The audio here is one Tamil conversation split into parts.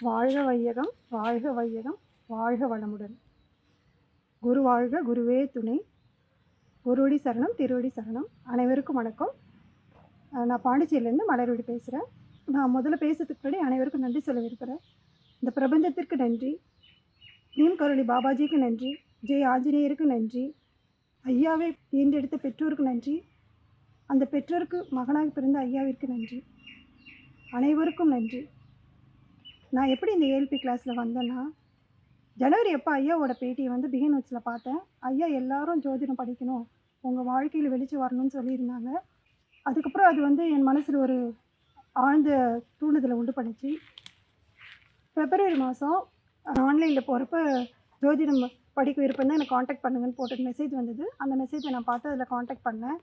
வாழ்க வையகம் வாழ்க வையகம் வாழ்க வளமுடன். குரு வாழ்க குருவே துணை. குருவடி சரணம் திருவடி சரணம். அனைவருக்கும் வணக்கம். நான் பாண்டிச்சேரியிலேருந்து மலர்வடி பேசுகிறேன் நான் முதல்ல பேசுறதுக்கு முன்னாடி அனைவருக்கும் நன்றி சொல்ல விரும்புகிறேன் இந்த பிரபஞ்சத்திற்கு நன்றி. நீம்கருளி பாபாஜிக்கு நன்றி. ஜெய் ஆஞ்சநேயருக்கு நன்றி. ஐயாவை தேர்ந்தெடுத்த பெற்றோருக்கு நன்றி. அந்த பெற்றோருக்கு மகனாக பிறந்த ஐயாவிற்கு நன்றி. அனைவருக்கும் நன்றி. நான் எப்படி இந்த ஏஎல்பி கிளாஸில் வந்தேன்னா ஜனவரி எப்போ ஐயாவோட பேட்டியை வந்து பிகின் வச்சில் பார்த்தேன். ஐயா எல்லாரும் ஜோதிடம் படிக்கணும் உங்கள் வாழ்க்கையில் வெளிச்சு வரணும்னு சொல்லியிருந்தாங்க. அதுக்கப்புறம் அது வந்து என் மனசில் ஒரு ஆழ்ந்த தூண்டுதலை உண்டு பண்ணிச்சு. பிப்ரவரி மாதம் ஆன்லைனில் போகிறப்ப ஜோதிடம் படிக்க விருப்பம் தான் எனக்கு காண்டாக்ட் பண்ணுங்கன்னு போட்டு மெசேஜ் வந்தது. அந்த மெசேஜை நான் பார்த்து அதில் காண்டாக்ட் பண்ணேன்.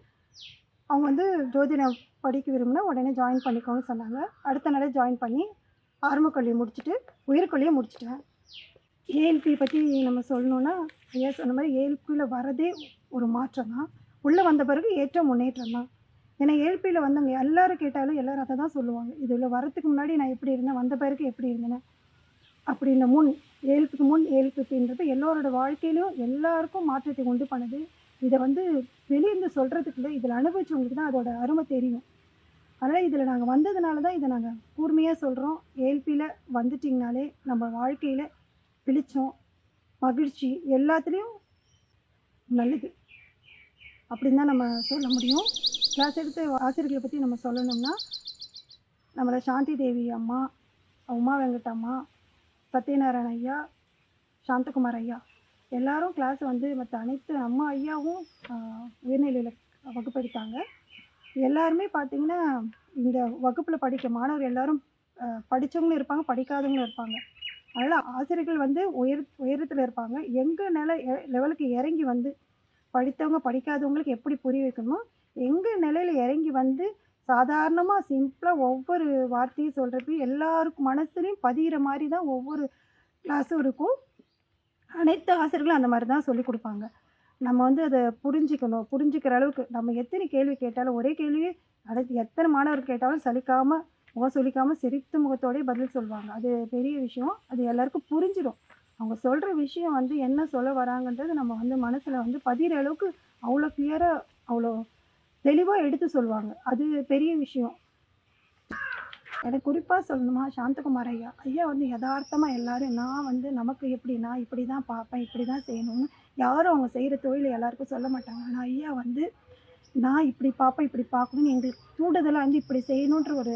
அவங்க வந்து ஜோதிடம் படிக்க விரும்பினா உடனே ஜாயின் பண்ணிக்கோன்னு சொன்னாங்க. அடுத்த நாளே ஜாயின் பண்ணி ஆரம்ப முடிச்சுட்டு உயர்கல்வியை முடிச்சுட்டேன். ஏஎல்பி பற்றி நம்ம சொல்லணுன்னா ஐயா சொன்ன மாதிரி ஏஎல்பியில் வரதே ஒரு மாற்றம் தான் உள்ளே வந்த பிறகு ஏற்ற முன்னேற்றம் தான் ஏன்னா ஏஎல்பியில் வந்தவங்க எல்லோரும் கேட்டாலும் எல்லோரும் அதை தான் சொல்லுவாங்க. இதில் வரத்துக்கு முன்னாடி நான் எப்படி இருந்தேன் வந்த பிறகு எப்படி இருந்தேன் அப்படின்ற முன் ஏழ்ப்புக்கு முன் ஏழ்ப்பு எல்லோரோட வாழ்க்கையிலும் எல்லாருக்கும் மாற்றத்தை உண்டு பண்ணுது. இதை வந்து வெளியிருந்து சொல்கிறதுக்குள்ள இதில் அனுபவிச்சவங்களுக்கு தான் அதோட அருமை தெரியும். அதனால் இதில் நாங்கள் வந்ததுனால தான் இதை நாங்கள் கூர்மையாக சொல்கிறோம் ஏல்பியில் வந்துட்டிங்கனாலே நம்ம வாழ்க்கையில் பிடிச்சோம் மகிழ்ச்சி எல்லாத்துலேயும் நல்லது. அப்படின்னு தான் நம்ம சொல்ல முடியும். கிளாஸ் எடுத்த ஆசிரியர்களை பற்றி நம்ம சொல்லணும்னா நம்மளை சாந்தி தேவி அம்மா உமா வெங்கட் அம்மா சத்யநாராயண ஐயா சாந்தகுமார் ஐயா எல்லாரும் கிளாஸ் வந்து மற்ற அனைத்து அம்மா ஐயாவும் உயர்நிலையில் வகுப்பெடுத்தாங்க. எல்லாருமே பார்த்தீங்கன்னா இந்த வகுப்பில் படிக்க மாணவர் எல்லாரும் படித்தவங்களும் இருப்பாங்க படிக்காதவங்களும் இருப்பாங்க. அதனால் ஆசிரியர்கள் வந்து உயர் உயரத்தில் இருப்பாங்க. எங்கள் நில லெவலுக்கு இறங்கி வந்து படித்தவங்க படிக்காதவங்களுக்கு எப்படி புரிய வைக்கணுமோ எங்கள் நிலையில் இறங்கி வந்து சாதாரணமாக சிம்பிளாக ஒவ்வொரு வார்த்தையும் சொல்கிறப்ப எல்லாருக்கும் மனசுலையும் பதிகிற மாதிரி தான் ஒவ்வொரு கிளாஸும் இருக்கும். அனைத்து ஆசிரியர்களும் அந்த மாதிரி தான் சொல்லி கொடுப்பாங்க. நம்ம வந்து அதை புரிஞ்சுக்கணும். புரிஞ்சுக்கிற அளவுக்கு நம்ம எத்தனை கேள்வி கேட்டாலும் ஒரே கேள்வியே அடுத்து எத்தனை மாணவர் கேட்டாலும் சலிக்காமல் முகம் சொல்லிக்காமல் சிரித்த முகத்தோடய பதில் சொல்லுவாங்க அது பெரிய விஷயம். அது எல்லாருக்கும் புரிஞ்சிடும். அவங்க சொல்கிற விஷயம் வந்து என்ன சொல்ல வராங்கன்றது நம்ம வந்து மனசில் வந்து பதிகிற அளவுக்கு அவ்வளோ கிளியராக அவ்வளோ தெளிவாக எடுத்து சொல்லுவாங்க அது பெரிய விஷயம். எனக்கு குறிப்பாக சொல்லணுமா? சாந்தகுமார் ஐயா. ஐயா வந்து யதார்த்தமாக எல்லாரும் நான் வந்து நமக்கு எப்படி நான் இப்படி தான் பார்ப்பேன் இப்படி தான் செய்யணும்னு யாரும் அவங்க செய்கிற தொழிலை எல்லாருக்கும் சொல்ல மாட்டாங்க. ஆனால் ஐயா வந்து நான் இப்படி பார்ப்பேன் இப்படி பார்க்கணும்னு எங்களுக்கு தூண்டுதலாக வந்து இப்படி செய்யணுன்ற ஒரு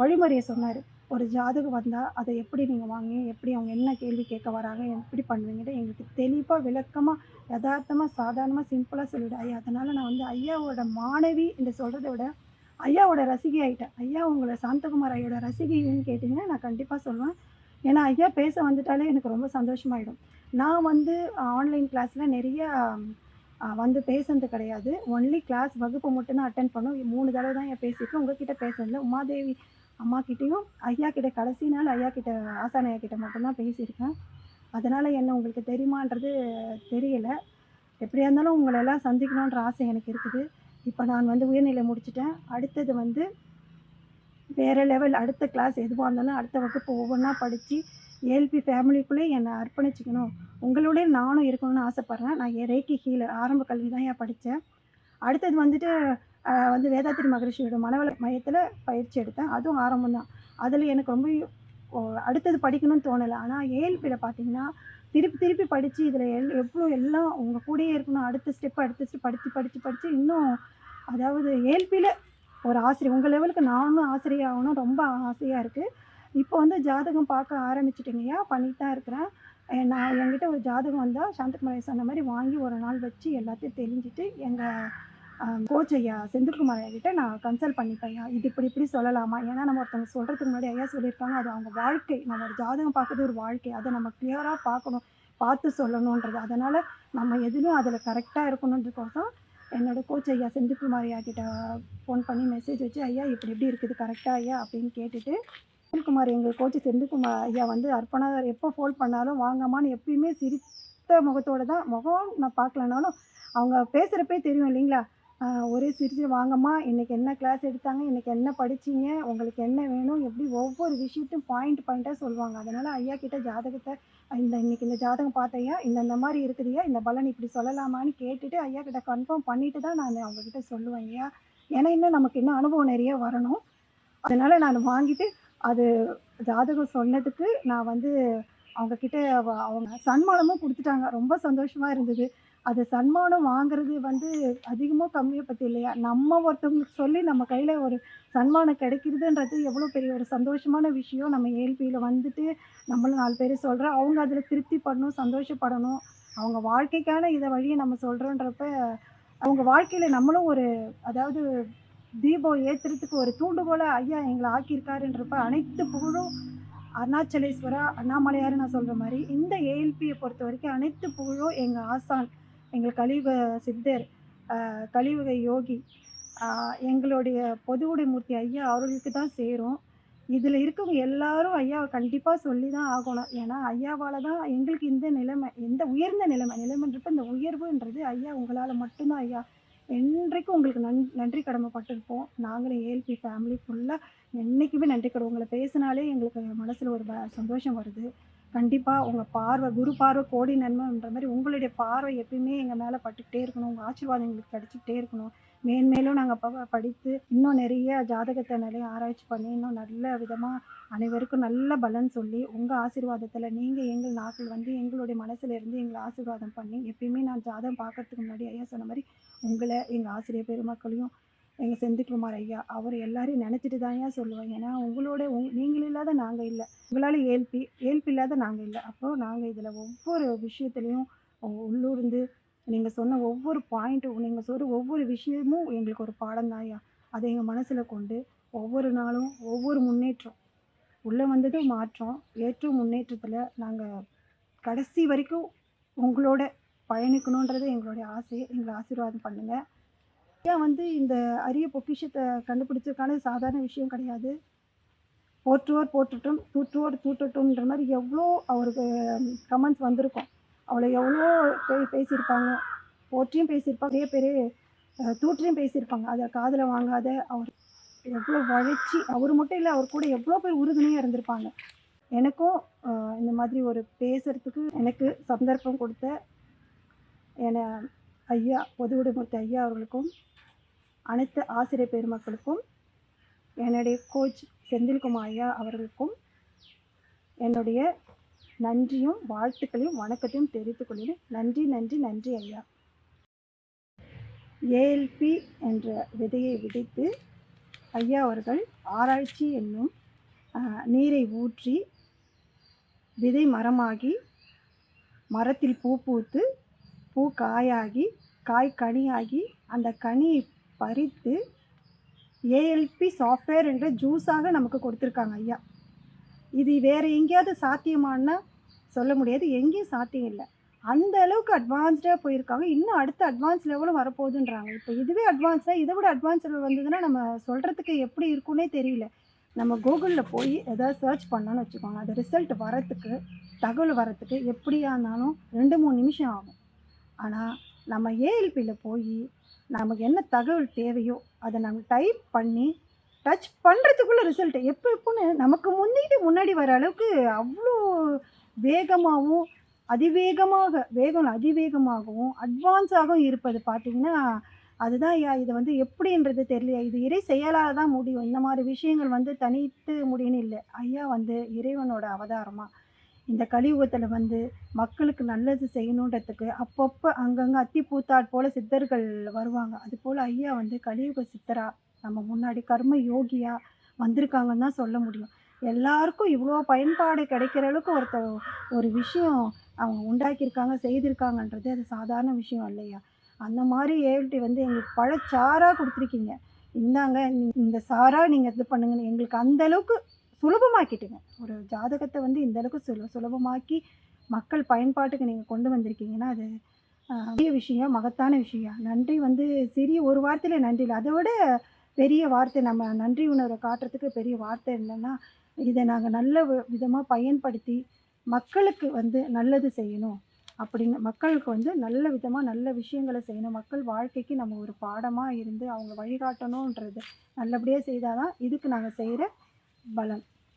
வழிமுறையை சொன்னார். ஒரு ஜாதகம் வந்தால் அதை எப்படி நீங்கள் வாங்க எப்படி அவங்க என்ன கேள்வி கேட்க வராங்க எப்படி பண்ணுவீங்கன்னு எங்களுக்கு தெளிவாக விளக்கமாக யதார்த்தமாக சாதாரணமாக சிம்பிளாக சொல்லிவிடு ஐயா அதனால் நான் வந்து ஐயாவோட மாணவி என்று சொல்கிறத விட ஐயாவோட ரசிகை ஆகிட்டேன் ஐயா உங்களை சாந்தகுமார் ஐயோட ரசிகைன்னு கேட்டிங்கன்னா நான் கண்டிப்பாக சொல்லுவேன். ஏன்னா ஐயா பேச வந்துட்டாலே எனக்கு ரொம்ப சந்தோஷமாயிடும். நான் வந்து ஆன்லைன் கிளாஸில் நிறைய வந்து பேசுனது கிடையாது. ஒன்லி கிளாஸ் வகுப்பு மட்டும்தான் அட்டன் பண்ணோம். மூணு தடவை தான் என் பேசியிருக்கேன். உங்ககிட்ட பேசுனதில்ல உமாதேவி அம்மா கிட்டேயும் ஐயா கிட்ட கடைசி நாள் ஐயா கிட்ட ஆசான ஐயா கிட்ட மட்டும்தான் பேசியிருக்கேன். அதனால் என்ன உங்களுக்கு தெரியுமான்றது தெரியல. எப்படியா இருந்தாலும் உங்களை எல்லாம் சந்திக்கணுன்ற ஆசை எனக்கு இருக்குது. இப்போ நான் வந்து உயர்நிலை முடிச்சிட்டேன். அடுத்தது வந்து வேறு லெவல் அடுத்த கிளாஸ் எதுவாக இருந்தாலும் அடுத்த வகுப்பு ஒவ்வொன்றா படித்து ஏல்பி ஃபேமிலிக்குள்ளே என்னை அர்ப்பணிச்சிக்கணும். உங்களோடய நானும் இருக்கணும்னு ஆசைப்பட்றேன். நான் என் ரேக்கி கீழே ஆரம்ப கல்வி தான் ஏன் படித்தேன் அடுத்தது வந்துட்டு வந்து வேதாத்திரி மகரிஷியோட மனவள மையத்தில் பயிற்சி எடுத்தேன். அதுவும் ஆரம்பம் தான் அதில் எனக்கு ரொம்ப ஓ, அடுத்தது படிக்கணும்னு தோணலை. ஆனால் ஏஎல்பியில் பார்த்தீங்கன்னா திருப்பி திருப்பி படித்து இதில் எல் எவ்வளோ எல்லாம் உங்கள் கூடயே இருக்கணும். அடுத்த ஸ்டெப் அடுத்த ஸ்டெப் படித்து படித்து படித்து இன்னும் அதாவது ஏல்பியில் ஒரு ஆசிரியர் உங்கள் லெவலுக்கு நானும் ஆசிரியர் ஆகணும். ரொம்ப ஆசையாக இருக்குது இப்போ வந்து ஜாதகம் பார்க்க ஆரம்பிச்சிட்டிங்கய்யா பண்ணிட்டு தான் இருக்கிறேன். நான் என்கிட்ட ஒரு ஜாதகம் வந்தால் சாந்தகுமாரி சொன்ன மாதிரி வாங்கி ஒரு நாள் வச்சு எல்லாத்தையும் தெரிஞ்சுட்டு எங்கள் கோச் ஐயா செந்தில்குமார் ஐயா கிட்ட நான் கன்சல்ட் பண்ணிப்பேன். ஐயா இது இப்படி இப்படி சொல்லலாமா? ஏன்னா நம்ம ஒருத்தவங்க சொல்கிறதுக்கு முன்னாடி ஐயா சொல்லியிருக்காங்க அது அவங்க வாழ்க்கை. நம்ம ஒரு ஜாதகம் பார்க்குறது ஒரு வாழ்க்கை. அதை நம்ம கிளியராக பார்க்கணும் பார்த்து சொல்லணுன்றது. அதனால் நம்ம எதுவும் அதில் கரெக்டாக இருக்கணுன்றதுக்கோசம் என்னோட கோச் ஐயா செந்தில்குமார் ஐயா கிட்ட ஃபோன் பண்ணி மெசேஜ் வச்சு ஐயா இப்படி எப்படி இருக்குது கரெக்டாக ஐயா? அப்படின்னு கேட்டுட்டு செந்தில்குமார் எங்கள் கோச் செந்தில்குமார் ஐயா வந்து அர்ப்பணாதார் எப்போ ஃபோன் பண்ணாலும் வாங்கம்மான்னு எப்பயுமே சிரித்த முகத்தோடு தான் முகம் நான் பார்க்கலனாலும் அவங்க பேசுகிறப்பே தெரியும் இல்லைங்களா? ஒரே சிரிச்சு வாங்கம்மா இன்றைக்கி என்ன கிளாஸ் எடுத்தாங்க? இன்னைக்கு என்ன படிச்சீங்க? உங்களுக்கு என்ன வேணும்? எப்படி ஒவ்வொரு விஷயத்தையும் பாயிண்ட் பாயிண்ட்டாக சொல்லுவாங்க. அதனால் ஐயா கிட்ட ஜாதகத்தை இந்த இன்றைக்கி இந்த ஜாதகம் பார்த்தையா? இந்த இந்த மாதிரி இருக்குதுயா? இந்த பலன் இப்படி சொல்லலாமான்னு கேட்டுட்டு ஐயா கிட்ட கன்ஃபார்ம் பண்ணிட்டு தான் நான் அவங்கக்கிட்ட சொல்லுவேன் ஐயா. ஏன்னா இன்னும் நமக்கு இன்னும் அனுபவம் நிறைய வரணும். அதனால் நான் வாங்கிட்டு அது ஜாதகம் சொன்னதுக்கு நான் வந்து அவங்க கிட்ட அவங்க சன்மானமும் கொடுத்துட்டாங்க. ரொம்ப சந்தோஷமா இருந்தது. அது சன்மானம் வாங்குறது வந்து அதிகமோ கம்மியை பற்றி இல்லையா? நம்ம ஒருத்தவங்களுக்கு சொல்லி நம்ம கையில் ஒரு சன்மானம் கிடைக்கிறதுன்றது எவ்வளோ பெரிய ஒரு சந்தோஷமான விஷயம். நம்ம ஏழ்பியில் வந்துட்டு நம்மளும் நாலு பேர் சொல்கிறோம் அவங்க அதில் திருப்தி படணும் சந்தோஷப்படணும். அவங்க வாழ்க்கைக்கான இதை வழியை நம்ம சொல்கிறோன்றப்ப அவங்க வாழ்க்கையில் நம்மளும் ஒரு அதாவது தீபம் ஏற்றுறதுக்கு ஒரு தூண்டுகோலை ஐயா எங்களை ஆக்கியிருக்காருன்றப்ப அனைத்து புகழும் அருணாச்சலேஸ்வரா அண்ணாமலையார் நான் சொல்கிற மாதிரி இந்த ஏஎல்பியை பொறுத்த வரைக்கும் அனைத்து புகழும் எங்கள் ஆசான் எங்கள் கலியுக சித்தர் கழிவுகை கலியுக யோகி எங்களுடைய பொது உடைமூர்த்தி ஐயா அவர்களுக்கு தான் சேரும். இதில் இருக்கவங்க எல்லாரும் ஐயாவை கண்டிப்பாக சொல்லி தான் ஆகணும். ஏன்னா ஐயாவால் தான் எங்களுக்கு இந்த நிலைமை எந்த உயர்ந்த நிலைமை நிலைமைன்றப்ப இந்த உயர்வுன்றது ஐயா உங்களால் மட்டும்தான் ஐயா. என்றைக்கும் உங்களுக்கு நன் நன்றி கடமைப்பட்டிருப்போம் நாங்களும் ஏஎல்பி ஃபேமிலி ஃபுல்லாக என்றைக்குமே நன்றி கடன் உங்களை பேசினாலே எங்களுக்கு மனசில் ஒரு ப- சந்தோஷம் வருது. கண்டிப்பாக உங்கள் பார்வை குரு பார்வை கோடி நன்மைன்ற மாதிரி உங்களுடைய பார்வை எப்பயுமே எங்கள் மேலே பட்டுக்கிட்டே இருக்கணும். உங்கள் ஆசீர்வாதம் எங்களுக்கு கிடச்சிக்கிட்டே இருக்கணும். மேன்மேலும் நாங்கள் ப படித்து இன்னும் நிறைய ஜாதகத்தை நிறைய ஆராய்ச்சி பண்ணி இன்னும் நல்ல விதமாக அனைவருக்கும் நல்ல பலன் சொல்லி உங்கள் ஆசீர்வாதத்தில் நீங்கள் எங்கள் நாட்கள் வந்து எங்களுடைய மனசில் இருந்து எங்களை ஆசீர்வாதம் பண்ணி எப்பயுமே நான் ஜாதகம் பார்க்கறதுக்கு முன்னாடி ஐயா சொன்ன மாதிரி உங்களை எங்கள் ஆசிரியர் பெருமக்களையும் எங்கள் செந்தில்குமார் ஐயா அவர் எல்லாரையும் நினச்சிட்டு தான் ஐயா சொல்லுவேன். ஏன்னா உங்களோட உங் நீங்கள் இல்லாத நாங்கள் இல்லை. உங்களால் ஏல்பி ஏல்பி இல்லாத நாங்கள் இல்லை. அப்போ நாங்கள் இதில் ஒவ்வொரு விஷயத்துலையும் உள்ளூர்ந்து நீங்கள் சொன்ன ஒவ்வொரு பாயிண்ட்டும் நீங்கள் சொல்கிற ஒவ்வொரு விஷயமும் எங்களுக்கு ஒரு பாடம் தாயா அதை எங்கள் மனசில் கொண்டு ஒவ்வொரு நாளும் ஒவ்வொரு முன்னேற்றம். உள்ளே வந்ததும் மாற்றம். ஏற்றும் முன்னேற்றத்தில் நாங்கள் கடைசி வரைக்கும் உங்களோட பயணிக்கணுன்றது எங்களுடைய ஆசை. எங்களை ஆசீர்வாதம் பண்ணுங்கள் ஏன் வந்து இந்த அரிய பொக்கிஷத்தை கண்டுபிடிச்சதுக்கான சாதாரண விஷயம் கிடையாது. போற்றுவோர் போட்டுட்டும் தூற்றுவோர் தூட்டட்டும்ன்ற மாதிரி எவ்வளோ அவருக்கு கமெண்ட்ஸ் வந்திருக்கும். அவளை எவ்வளோ பே பேசியிருப்பாங்க. போற்றியும் பேசியிருப்பாங்க நிறைய பேர் தூற்றியும் பேசியிருப்பாங்க. அதை காதில் வாங்காத அவர் எவ்வளோ வளைச்சி அவர் மட்டும் இல்லை அவர் கூட எவ்வளோ பேர் உறுதுணையாக இருந்திருப்பாங்க. எனக்கும் இந்த மாதிரி ஒரு பேசுறதுக்கு எனக்கு சந்தர்ப்பம் கொடுத்த என ஐயா பொதுவுடைமூர்த்தி ஐயா அவர்களுக்கும் அனைத்து ஆசிரியர் பெருமக்களுக்கும் என்னுடைய கோச் செந்தில்குமார் ஐயா அவர்களுக்கும் என்னுடைய நன்றியும் வாழ்த்துக்களையும் வணக்கத்தையும் தெரிவித்துக் கொள்கிறேன். நன்றி நன்றி நன்றி ஐயா. ஏஎல்பி என்ற விதையை விதைத்து ஐயா அவர்கள் ஆராய்ச்சி என்னும் நீரை ஊற்றி விதை மரமாகி மரத்தில் பூ பூத்து பூ காயாகி காய் கனியாகி அந்த கனியை பறித்து ஏஎல்பி சாஃப்ட்வேர் என்ற ஜூஸாக நமக்கு கொடுத்துருக்காங்க ஐயா. இது வேறு எங்கேயாவது சாத்தியமானா சொல்ல முடியாது. எங்கேயும் சாத்தியம் இல்லை. அந்த அளவுக்கு அட்வான்ஸ்டாக போயிருக்காங்க. இன்னும் அடுத்த அட்வான்ஸ் லெவலும் வரப்போகுதுன்றாங்க. இப்போ இதுவே அட்வான்ஸாக இதை விட அட்வான்ஸ் லெவல் வந்ததுன்னா நம்ம சொல்கிறதுக்கு எப்படி இருக்குன்னே தெரியல. நம்ம கூகுளில் போய் எதாவது சர்ச் பண்ணோன்னு வச்சுக்கோங்க அது ரிசல்ட் வரத்துக்கு தகவல் வரத்துக்கு எப்படியா இருந்தாலும் ரெண்டு மூணு நிமிஷம் ஆகும். ஆனால் நம்ம ஏஎல்பியில் போய் நமக்கு என்ன தகவல் தேவையோ அதை நம்ம டைப் பண்ணி டச் பண்ணுறதுக்குள்ள ரிசல்ட் எப்போ எப்போன்னு நமக்கு முந்திட்டு முன்னாடி வர அளவுக்கு அவ்வளோ வேகமாகவும் அதிவேகமாக வேகம் அதிவேகமாகவும் அட்வான்ஸாகவும் இருப்பது பார்த்திங்கன்னா அதுதான் ஐயா இது வந்து எப்படின்றது தெரியலையா? இது இறை செயலால் தான் முடியும். இந்த மாதிரி விஷயங்கள் வந்து தனித்து முடியும்னு இல்லை. ஐயா வந்து இறைவனோட அவதாரமாக இந்த கலியுகத்தில் வந்து மக்களுக்கு நல்லது செய்யணுன்றதுக்கு அப்பப்போ அங்கங்கே அத்தி பூத்தாட் போல் சித்தர்கள் வருவாங்க. அது போல் ஐயா வந்து கலியுக சித்தரா நம்ம முன்னாடி கர்ம யோகியா வந்திருக்காங்கன்னு தான் சொல்ல முடியும். எல்லாருக்கும் இவ்வளோ பயன்பாடு கிடைக்கிற அளவுக்கு ஒருத்த ஒரு விஷயம் அவங்க உண்டாக்கியிருக்காங்க செய்திருக்காங்கன்றது அது சாதாரண விஷயம் இல்லையா? அந்த மாதிரி ஏழ்டி வந்து எங்களுக்கு பழச்சாராக கொடுத்துருக்கீங்க. இந்தாங்க இந்த- சாராக நீங்கள் இது பண்ணுங்க எங்களுக்கு அந்த அளவுக்கு சுலபமாக்கிட்டுங்க. ஒரு ஜாதகத்தை வந்து இந்த அளவுக்கு சுல சுலபமாக்கி மக்கள் பயன்பாட்டுக்கு நீங்கள் கொண்டு வந்திருக்கீங்கன்னா அது பெரிய விஷயம் மகத்தான விஷயம். நன்றி வந்து சிறிய ஒரு வாரத்தில் நன்றி இல்லை. அதை விட பெரிய வார்த்தை நம்ம நன்றி உணர்வை காட்டுறதுக்கு பெரிய வார்த்தை என்னென்னா இதை நாங்கள் நல்ல விதமாக பயன்படுத்தி மக்களுக்கு வந்து நல்லது செய்யணும். அப்படின்னு மக்களுக்கு வந்து நல்ல விதமாக நல்ல விஷயங்களை செய்யணும். மக்கள் வாழ்க்கைக்கு நம்ம ஒரு பாடமாக இருந்து அவங்க வழிகாட்டணுன்றது நல்லபடியாக செய்தால் தான் இதுக்கு நாங்கள் செய்கிற பலன்.